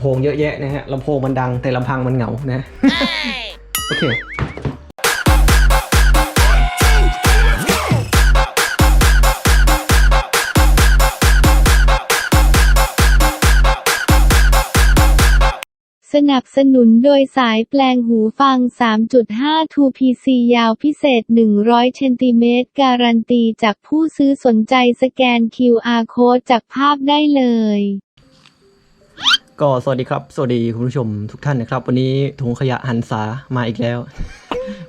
โพงเยอะแยะนะฮะลำโพงมันดังแต่ลำพังมันเหงานะ โอเคสนับสนุนโดยสายแปลงหูฟัง 3.5 2PC ยาวพิเศษ 100 เซนติเมตร การันตีจากผู้ซื้อสนใจสแกน QR Code จากภาพได้เลย ก็สวัสดีครับ สวัสดีคุณผู้ชมทุกท่านนะครับ วันนี้ถุงขยะหันษามาอีกแล้ว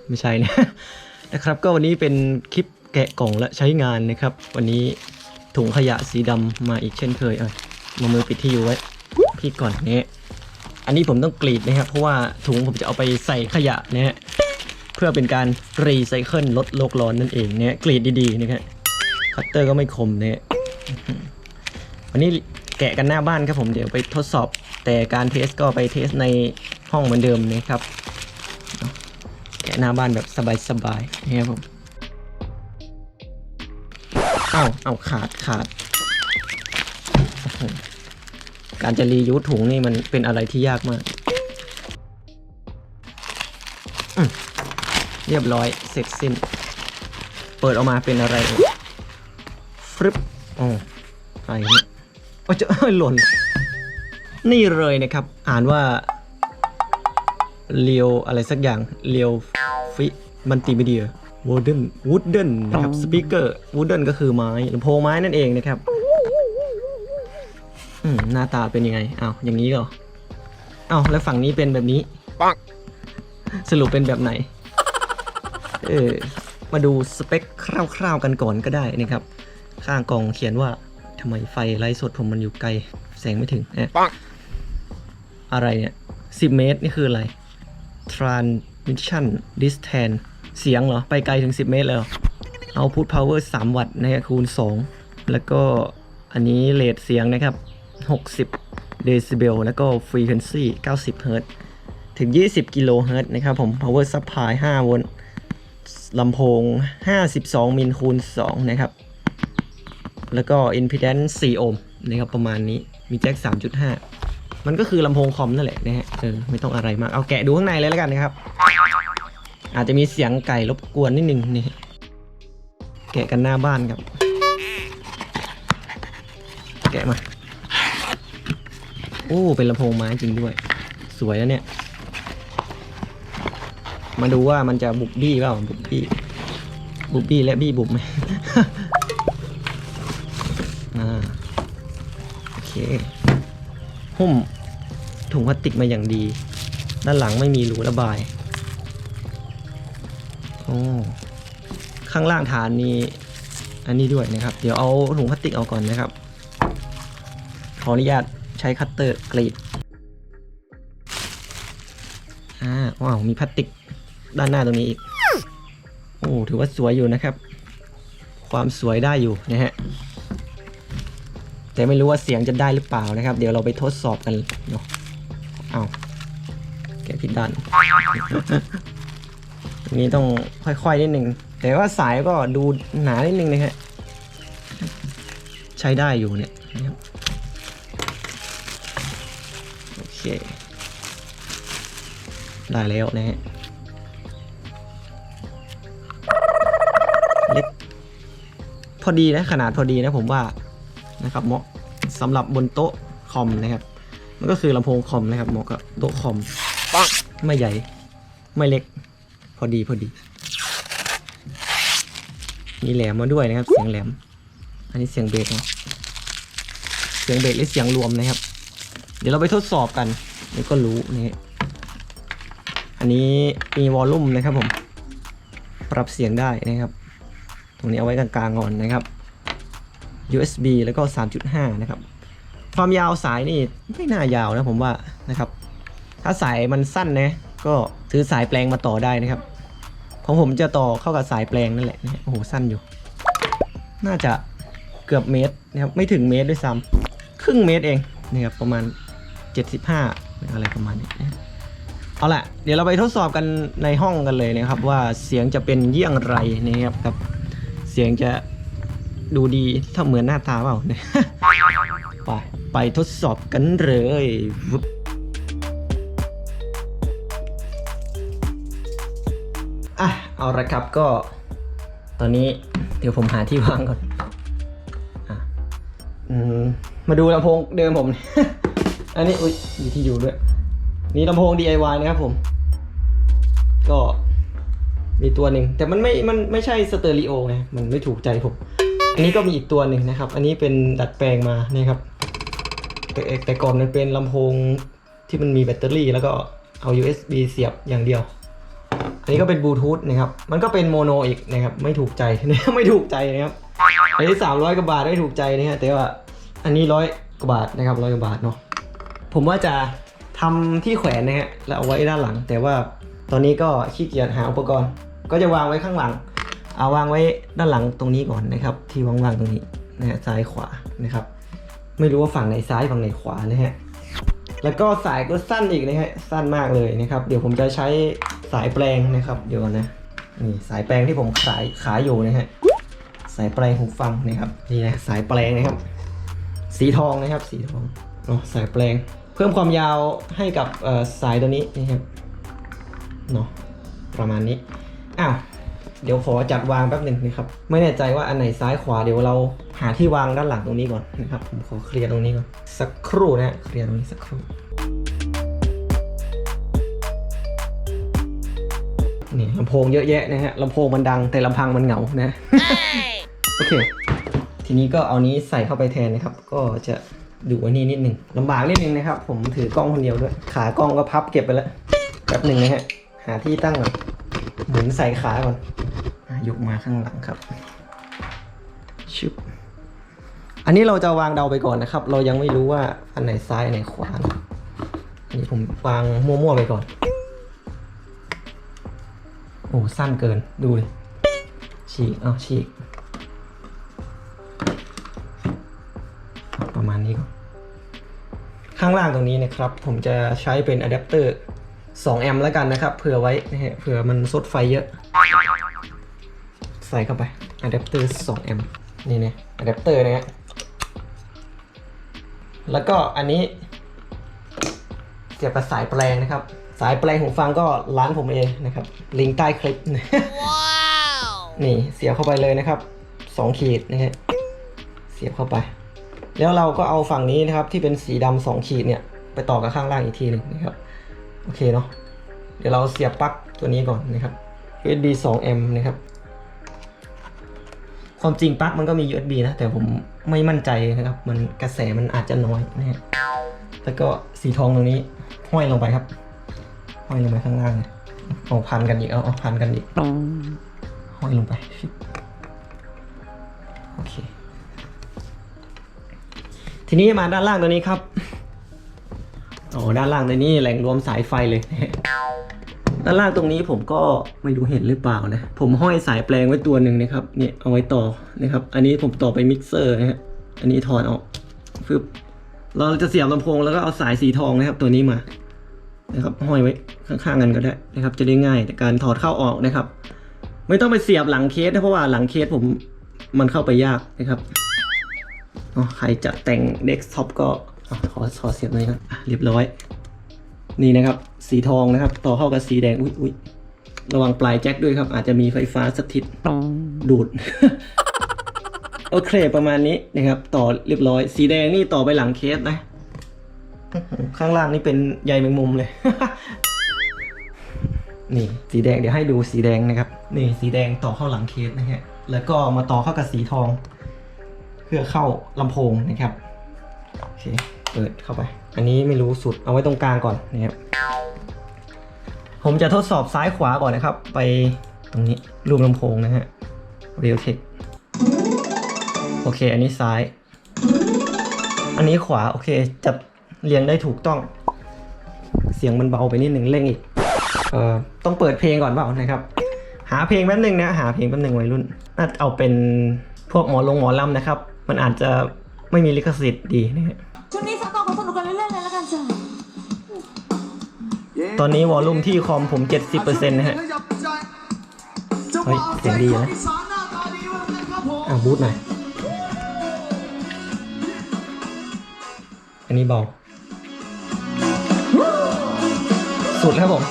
ไม่ใช่นะนะครับ ก็วันนี้เป็นคลิปแกะกล่องและใช้งานนะครับ วันนี้ถุงขยะสีดำมาอีกเช่นเคยเอ้ยมามือปิดที่อยู่ไว้พี่ก่อนเนี่ยอันนี้ผมต้องกรีดนะครับ เพราะว่าถุงผมจะเอาไปใส่ขยะนะฮะเพื่อเป็นการรีไซเคิลลดโลกร้อนนั่นเองเนี่ยกรีดดีๆนะครับคัตเตอร์ก็ไม่คมเนี่ยวันนี้แกะกันหน้าบ้านครับผมเดี๋ยวไปทดสอบ แต่การเทสก็ไปเทสในห้องเหมือนเดิมนะครับแกะหน้าบ้านแบบสบายๆนะครับผมเอ้าเอ้าขาดขาด การจะรียูถุงนี่มันเป็นอะไรที่ยากมาก เรียบร้อยเสร็จสิ้น เปิดออกมาเป็นอะไรฟรึบโอ้อะไรเนี่ยโอ้ยจะหล่น นี่เลยนะครับ อ่านว่าเลียวอะไรสักอย่างเลียวฟิมันติมีเดียวูดเดนวูดเดนนะครับสปีกเกอร์วูดเดนก็คือไม้ลำโพงไม้นั่นเองนะครับอืมหน้าตาเป็นยังไงอ้าวอย่างนี้เหรออ้าวแล้วฝั่งนี้เป็นแบบนี้ปังสรุปเป็นแบบไหน เออมาดูสเปคคร่าวๆกันก่อนก็ได้นะครับ ข้างกล่องเขียนว่าทำไมไฟไลฟ์สดผมมันอยู่ไกล แสงไม่ถึงเนี่ย อะไรเนี่ย10เมตรนี่คืออะไร transmission distance เสียงเหรอ ไปไกลถึง 10 เมตรเลยเหรอ output power 3 วัตต์นะครับคูณ 2 แล้วก็อันนี้เรทเสียงนะครับ 60 เดซิเบล แล้วก็ frequency 90 เฮิรตซ์ถึง 20 กิโลเฮิรตซ์นะครับผม power supply 5 โวลต์ลำโพง 52 มิลคูณ 2 นะครับ แล้วก็ impedance 4 โอห์มนะครับประมาณนี้มีแจ็ค3.5 มันก็คือลำโพงคอมนั่นแหละนะฮะเออไม่ต้องอะไรมากเอาแกะดูข้างในเลยแล้วกันนะครับ อาจจะมีเสียงไก่รบกวนนิดนึงนี่แกะกันหน้าบ้านครับ แกะมา โอ้เป็นลำโพงไม้จริงด้วย สวยแล้วเนี่ย มาดูว่ามันจะบุบบี้เปล่าบุบบี้บุบบี้และบี้บุบไหมอ่าโอเค หุ้มถุงพลาสติกมาอย่างดี ด้านหลังไม่มีรูระบายโอ้ข้างล่างฐานนี้อันนี้ด้วยนะครับ เดี๋ยวเอาถุงพลาสติกเอาก่อนนะครับ ขออนุญาตใช้คัตเตอร์กรีดอ่าว้าวมีพลาสติกด้านหน้าตรงนี้อีก โอ้ถือว่าสวยอยู่นะครับ ความสวยได้อยู่นะฮะ แต่ไม่รู้ว่าเสียงจะได้หรือเปล่านะครับ เดี๋ยวเราไปทดสอบกันเนาะเอาแกผิดด้านนี้ต้องค่อยๆนิดหนึ่งแต่ว่าสายก็ดูหนานิดนึงนะฮะใช้ได้อยู่เนี่ยนะครับโอเค ได้แล้วนะฮะเล็กพอดีนะขนาดพอดีนะผมว่านะครับเหมาะ สำหรับบนโต๊ะคอมนะครับมันก็คือลำโพงคอมนะครับเหมาะกับโต๊ะคอมไม่ใหญ่ไม่เล็ก พอดีพอดี มีแหลมมาด้วยนะครับ เสียงแหลม อันนี้เสียงเบสนะเสียงเบสหรือเสียงรวมนะครับ เดี๋ยวเราไปทดสอบกันเดี๋ยวก็รู้นี่อันนี้มีวอลลุ่มนะครับผม ปรับเสียงได้นะครับ ตรงนี้เอาไว้กลางๆก่อนนะครับ USB แล้วก็ 3.5 นะครับ ความยาวสายนี่ไม่น่ายาวนะผมว่านะครับ ถ้าสายมันสั้นนะก็ซื้อสายแปลงมาต่อได้นะครับของผมจะต่อเข้ากับสายแปลงนั่นแหละนะโอ้โหสั้นอยู่ น่าจะเกือบเมตรนะครับไม่ถึงเมตรด้วยซ้ำครึ่งเมตรเองนะครับประมาณ 75 อะไรประมาณนี้นะเอาละเดี๋ยวเราไปทดสอบกันในห้องกันเลยนะครับ ว่าเสียงจะเป็นเยี่ยงไรนะครับครับ เสียงจะ ดูดีถ้าเหมือนหน้าตาเปล่าเนี่ยไปไปทดสอบกันเลยอะเอาละครับก็ ตอนนี้เดี๋ยวผมหาที่วางก่อนอมาดูลำโพงเดิมผม อันนี้อุ้ยมีที่อยู่ด้วย นี่ลำโพง DIY นะครับผม ก็มีตัวหนึ่งแต่มันไม่ มันไม่ใช่สเตอริโอไง มันไม่ถูกใจผม นนี้ก็มีอีกตัวหนึ่งนะครับ อันนี้เป็นดัดแปลงมานี่ครับ แต่แต่ก่อนมันเป็นลำโพงที่มันมีแบตเตอรี่ แล้วก็เอา USB เสียบอย่างเดียว อันนี้ก็เป็นบลูทูธนะครับ มันก็เป็นโมโนอีกนะครับ ไม่ถูกใจไม่ถูกใจนะครับ อันนี้สามร้อยกว่าบาทไม่ถูกใจนะฮะ แต่ว่าอันนี้ร้อยกว่าบาทนะครับร้อยกว่าบาทเนาะ ผมว่าจะทำที่แขวนนะฮะ แล้วเอาไว้ด้านหลัง แต่ว่าตอนนี้ก็ขี้เกียจหาอุปกรณ์ ก็จะวางไว้ข้างหลัง เอาวางไว้ด้านหลังตรงนี้ก่อนนะครับ ที่ว่างๆตรงนี้นะฮะซ้ายขวานะครับ ไม่รู้ว่าฝั่งไหนซ้ายฝั่งไหนขวานะฮะแล้วก็สายก็สั้นอีกนะฮะสั้นมากเลยนะครับ เดี๋ยวผมจะใช้สายแปลงนะครับ เดี๋ยวก่อนนะนี่สายแปลงที่ผมขายขายอยู่นะฮะสายแปลงหูฟังนะครับนี่นะสายแปลงนะครับ สีทองนะครับ สีทองอ๋อสายแปลง เพิ่มความยาวให้กับเอ่อสายตัวนี้นะครับเนาะประมาณนี้อ้าว เดี๋ยวขอจัดวางแป๊บหนึ่งนะครับ ไม่แน่ใจว่าอันไหนซ้ายขวาเดี๋ยวเราหาที่วางด้านหลังตรงนี้ก่อนนะครับผมขอเคลียร์ตรงนี้ก่อนสักครู่นะฮะเคลียร์ตรงนี้สักครู่นี่ลำโพงเยอะแยะนะฮะลำโพงมันดังแต่ลำพังมันเหงานะโอเค ทีนี้ก็เอานี้ใส่เข้าไปแทนนะครับ ก็จะดูอันนี้นิดหนึ่งลำบากนิดนึงนะครับ ผมถือกล้องคนเดียวด้วย ขากล้องก็พับเก็บไปแล้วแป๊บหนึ่งนะฮะหาที่ตั้งก่อนหมุนใส่ขาก่อนอะ ยกมาข้างหลังครับชึบอันนี้เราจะวางเดาไปก่อนนะครับ เรายังไม่รู้ว่าอันไหนซ้ายอันไหนขวานะอันนี้ผมวางมั่วๆไปก่อน โอ้สั้นเกินดูดิฉีกเอาฉีกประมาณนี้ก่อนข้างล่างตรงนี้นะครับ ผมจะใช้เป็นอะแดปเตอร์2แอมป์แล้วกันนะครับ เผื่อไว้เผื่อมันซดไฟเยอะ ใส่เข้าไปอะแดปเตอร์2แอมป์นี่นะอะแดปเตอร์นะฮะแล้วก็อันนี้เสียบกับสายแปลงนะครับ สายแปลงหูฟังก็ร้านผมเองนะครับ ลิงก์ใต้คลิป นี่เสียบเข้าไปเลยนะครับ2ขีดนะฮะเสียบเข้าไป แล้วเราก็เอาฝั่งนี้นะครับ ที่เป็นสีดำสองขีดเนี่ย ไปต่อกับข้างล่างอีกทีหนึ่งนะครับ โอเคเนาะเดี๋ยวเราเสียบปลั๊กตัวนี้ก่อนนะครับ USB 2M นะครับ ความจริงปลั๊กมันก็มี USB นะ แต่ผมไม่มั่นใจนะครับ มันกระแสมันอาจจะน้อยนะฮะแล้วก็สีทองตรงนี้ห้อยลงไปครับ ห้อยลงไปข้างล่างเอาพันกันอีกเอาเอาพันกันอีกห้อยลงไปโอเค ทีนี้มาด้านล่างตัวนี้ครับโอ้ด้านล่างตัวนี้แหล่งรวมสายไฟเลย ด้านล่างตรงนี้ผมก็ไม่รู้เห็นหรือเปล่านะ ผมห้อยสายแปลงไว้ตัวหนึ่งนะครับ เนี่ยเอาไว้ต่อนะครับ อันนี้ผมต่อไปมิกเซอร์นะฮะ อันนี้ถอดออกฟึบเราจะเสียบลำโพงแล้วก็เอาสายสีทองนะครับ ตัวนี้มา นะครับห้อยไว้ข้างๆกันก็ได้นะครับ จะได้ง่ายแต่การถอดเข้าออกนะครับ ไม่ต้องไปเสียบหลังเคสนะเพราะว่าหลังเคสผมมันเข้าไปยากนะครับอ๋อใครจะแต่งเดสก์ท็อปก็ขอขอเสียบหน่อยครับอะเรียบร้อย นี่นะครับ สีทองนะครับ ต่อเข้ากับสีแดงอุ้ยอุ้ยระวังปลายแจ็คด้วยครับ อาจจะมีไฟฟ้าสถิตดูด โอเคประมาณนี้นะครับ ต่อเรียบร้อย สีแดงนี่ต่อไปหลังเคสนะ ข้างล่างนี่เป็นใยแมงมุมเลย นี่ สีแดงเดี๋ยวให้ดูสีแดงนะครับ นี่สีแดงต่อเข้าหลังเคสนะฮะแล้วก็มาต่อเข้ากับสีทอง เพื่อเข้าลำโพงนะครับโอเคเปิดเข้าไป อันนี้ไม่รู้สุดเอาไว้ตรงกลางก่อนนะครับผมจะทดสอบซ้ายขวาก่อนนะครับ ไปตรงนี้รูปลำโพงนะฮะ Realtek โอเค อันนี้ซ้าย อันนี้ขวา โอเค จับเรียงได้ถูกต้อง เสียงมันเบาไปนิดหนึ่งเร่งอีก เอ่อ ต้องเปิดเพลงก่อนเปล่านะครับ หาเพลงแป๊บหนึงนะ หาเพลงแป๊บหนึงวัยรุ่น น่าเอาเป็นพวกหมอลงหมอลำนะครับ มันอาจจะไม่มีลิขสิทธิ์ดีนะฮะช่วงนี้ฟังต่อเขาสนุกกันเรื่อย ตอนนี้วอลลุ่มที่คอมผม 70%นะฮะ เฮ้ยเสียงดีนะ อะบูทหน่อย อันนี้เบา สุดแล้วผม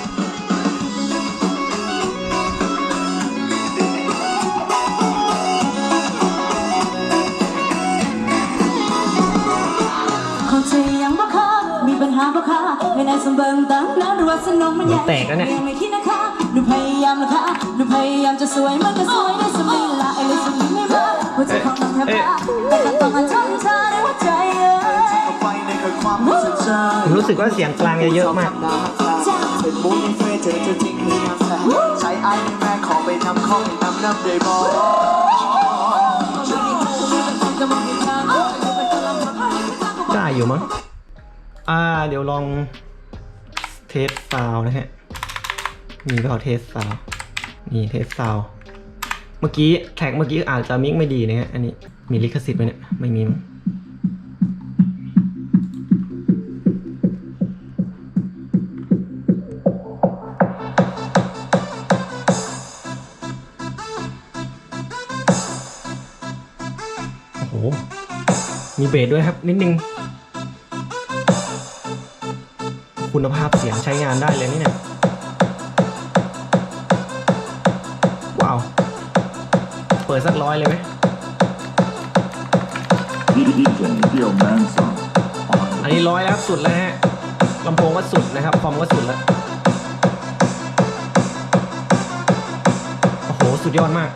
เขาใจยังบ่คามีปัญหาบ่คาให้นายสมบัติตั้งนา สนองมันใหญ่แตกแล้วเนี่ยยังไม่คิดนะคะดูพยายามนะคะดูพยายามจะสวยมันก็สวยได้สมิลาไอ้เลยสมิไม่มาหัวใจของน้องแทบพลาแต่ก็ต้องมาทำเธอในหัวใจเอ้ยไปในกับความรู้สึกใจผมรู้สึกว่าเสียงกลางจะเยอะมากเป็นมูนในเฟซเธอจะทิ้งหรือยังแฟนใช้ไอ้แม่ขอไปนำข้อให้นำนับได้บ่ได้อยู่มั้งอ่าเดี๋ยวลอง เทสซาวนะฮะมีก็เทสซาวนี่เทสซาวเมื่อกี้แท็กเมื่อกี้อาจจะมิกไม่ดีนะฮะอันนี้มีลิขสิทธิ์ไหมเนี่ยไม่มีมั้งโอ้โหมีเบสด้วยครับ นิดนึง คุณภาพเสียงใช้งานได้เลยนี่เนี่ยว้าว เปิดสักร้อยเลยไหมอันนี้ร้อยแล้วสุดแล้วฮะลำโพงก็สุดนะครับคอมก็สุดแล้ว โอ้โห สุดยอดมาก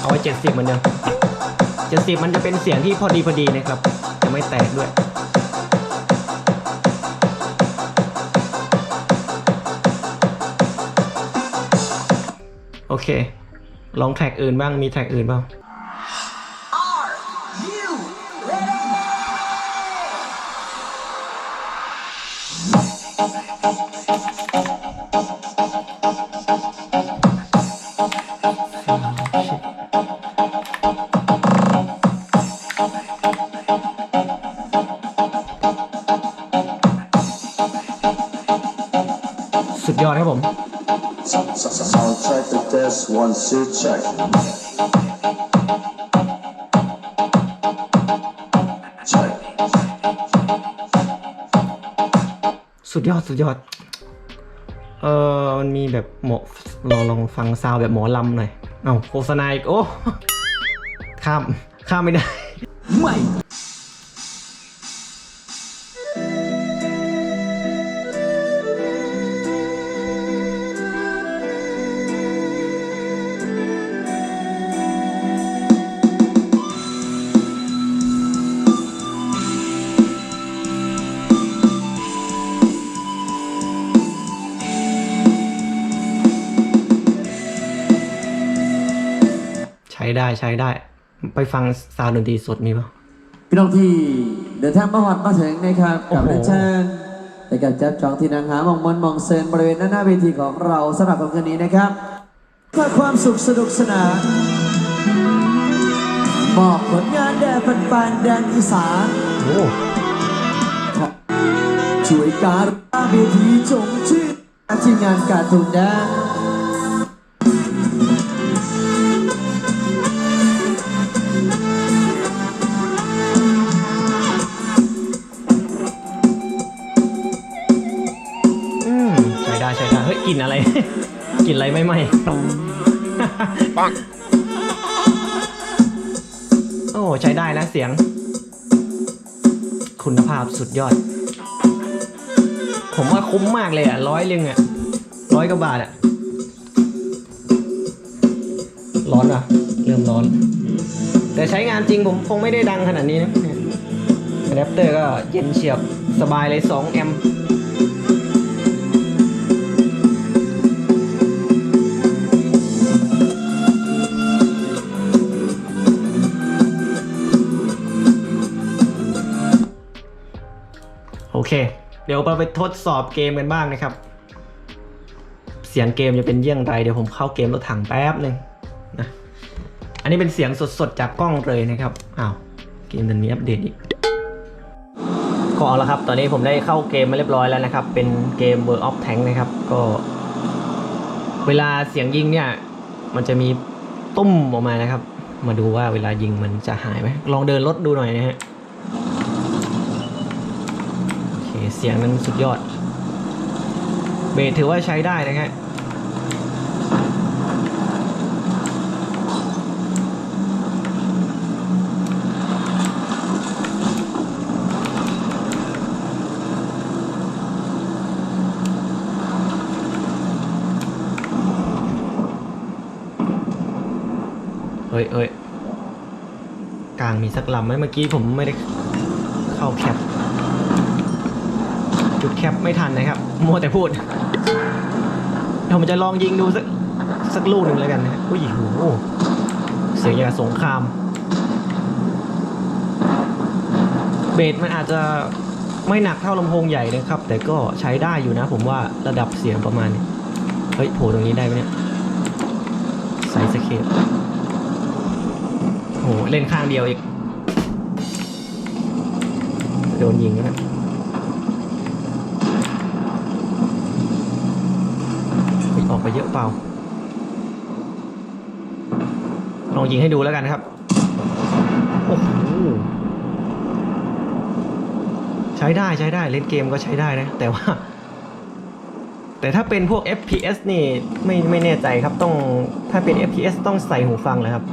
เอาไว้เจ็ดสิบเหมือนเดิมเจ็ดสิบมันจะเป็นเสียงที่พอดีพอดีนะครับ ไม่แตกด้วยโอเค ลองแท็กอื่นบ้าง มีแท็กอื่นบ้าง test once you check. Check. สุดยอดสุดยอด เออมันมีแบบหมอลองลองฟังซาวแบบหมอลำหน่อย เอ้าโฆษณาอีก โอ้ ข้าม ข้ามไม่ได้ ช้ได้ใช้ได้ ไปฟังซาวด์ดนตรีสดมีป่ะพี่น้องที่เดินทางมาหอดมาถึงนะครับโอ้กับโห เรียนเชิญในการจับจองที่นั่งหามองมนมองเซินบริเวณด้านหน้าเวทีของเราสำหรับค่ำคืนนี้นะครับเพื่อความสุขสนุกสนานมอบผลงานแด่แฟนๆแดนอีสานโอ้ช่วยการเวทีจงชื่อทีมงานการ์ตูนแดน กลิ่นอะไร กลิ่นอะไรไม่ไหมปังโอ้ใช้ได้นะเสียง คุณภาพสุดยอด ผมว่าคุ้มมากเลยอะร้อยลึงอะร้อยกว่าบาทอะ ร้อนอะ เริ่มร้อน แต่ใช้งานจริงผมคงไม่ได้ดังขนาดนี้นะอะแดปเตอร์ก็เย็นเฉียบสบายเลย 2 แอมป์ เคเดี๋ยวเราไปทดสอบเกมกันบ้างนะครับ เสียงเกมจะเป็นเยี่ยงไรเดี๋ยวผมเข้าเกมรถถังแป๊บหนึ่งนะอันนี้เป็นเสียงสดๆจากกล้องเลยนะครับอ้าวเกมมันมีอัปเดตอีกก็เอาละครับ ตอนนี้ผมได้เข้าเกมมาเรียบร้อยแล้วนะครับ เป็นเกม World of Tank นะครับ ก็ เวลาเสียงยิงเนี่ย มันจะมีตุ้มออกมานะครับ มาดูว่าเวลายิงมันจะหายไหมลองเดินรถดูหน่อยนะฮะ เสียงนั้นสุดยอด เบสถือว่าใช้ได้นะฮะเอ้ยเอ้ยกลางมีสักลำไหมเมื่อกี้ผมไม่ได้เข้าแคป จุดแคปไม่ทันนะครับ มัวแต่พูด เดี๋ยวผมจะลองยิงดูสักสักลูกหนึ่งแล้วกันนะฮะอุ้ยโหเสียงอย่างกับสงคราม เบสมันอาจจะไม่หนักเท่าลำโพงใหญ่นะครับ แต่ก็ใช้ได้อยู่นะ ผมว่าระดับเสียงประมาณนี้เฮ้ยโผล่ตรงนี้ได้ไหมเนี่ยใส่สเคปโหเล่นข้างเดียวอีก โดนยิงแล้วนะเฮ้ย ออกไปเยอะเปล่า ลองยิงให้ดูแล้วกันครับ โอ้โห ใช้ได้ใช้ได้เล่นเกมก็ใช้ได้นะ แต่ว่า แต่ถ้าเป็นพวก FPS นี่ไม่ไม่แน่ใจครับต้องถ้าเป็น FPS ต้องใส่หูฟังเลยครับ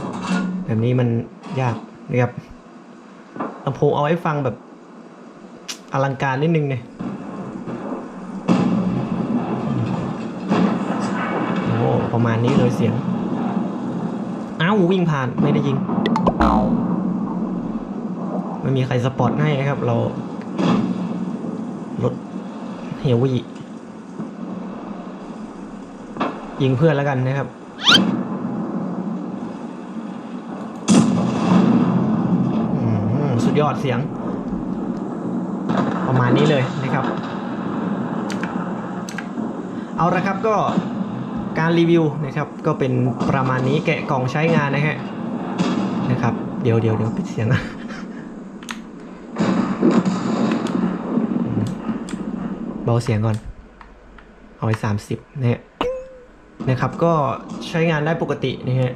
แบบนี้มันยากนะครับลำโพงเอาไว้ฟังแบบอลังการนิดนึงเนี่ย ประมาณนี้เลยเสียง อ้าววิ่งผ่านไม่ได้ยิง ไม่มีใครสปอตให้นะครับ เรารถเฮวี่ยิงเพื่อนแล้วกันนะครับสุดยอดเสียง ประมาณนี้เลยนะครับ เอาละครับก็ การรีวิวนะครับก็เป็นประมาณนี้แกะกล่องใช้งานนะฮะนะครับเดี๋ยวเดี๋ยวเดี๋ยวปิดเสียงนะเบาเสียงก่อน เอาไว้สามสิบนะฮะนะครับก็ใช้งานได้ปกตินะฮะ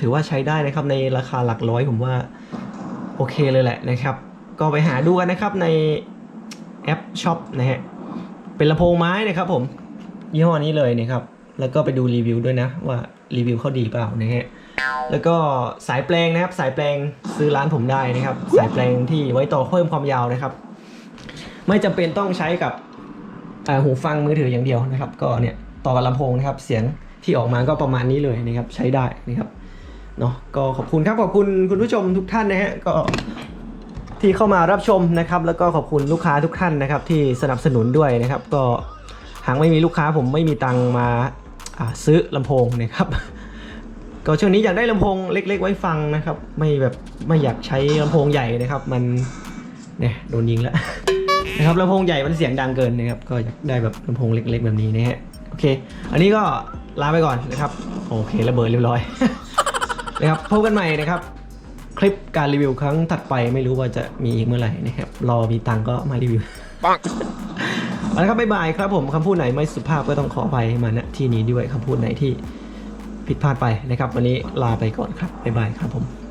ถือว่าใช้ได้นะครับในราคาหลักร้อยผมว่า โอเคเลยแหละนะครับ ก็ไปหาดูกันนะครับในแอปช็อปนะฮะเป็นลำโพงไม้นะครับผม ยี่ห้อนี้เลยนะครับ แล้วก็ไปดูรีวิวด้วยนะ ว่ารีวิวเขาดีเปล่านะฮะแล้วก็สายแปลงนะครับ สายแปลงซื้อร้านผมได้นะครับ สายแปลงที่ไว้ต่อเพิ่มความยาวนะครับ ไม่จำเป็นต้องใช้กับหูฟังมือถืออย่างเดียวนะครับ ก็เนี่ยต่อกับลำโพงนะครับ เสียงที่ออกมาก็ประมาณนี้เลยนะครับ ใช้ได้นะครับเนาะก็ขอบคุณครับขอบคุณคุณผู้ชมทุกท่านนะฮะก็ที่เข้ามารับชมนะครับ แล้วก็ขอบคุณลูกค้าทุกท่านนะครับ ที่สนับสนุนด้วยนะครับ ก็หากไม่มีลูกค้าผมไม่มีตังมา ซื้อลำโพงนะครับก็ช่วงนี้อยากได้ลำโพงเล็ก ๆ ไว้ฟังนะครับ ไม่แบบไม่อยากใช้ลำโพงใหญ่นะครับ มันเนี่ยโดนยิงแล้วนะครับลำโพงใหญ่มันเสียงดังเกินนะครับ ก็อยากได้แบบลำโพงเล็ก ๆ แบบนี้นะฮะโอเค อันนี้ก็ลาไปก่อนนะครับ โอเคระเบิดเรียบร้อยนะครับพบกันใหม่นะครับ คลิปการรีวิวครั้งถัดไปไม่รู้ว่าจะมีอีกเมื่อไหร่นะครับ รอมีตังก็มารีวิวปัง เอาละครับบ๊ายบายครับผมคำพูดไหนไม่สุภาพก็ต้องขอไปมาณที่นี้ด้วยคำพูดไหนที่ผิดพลาดไปนะครับ วันนี้ลาไปก่อนครับบ๊ายบายครับผม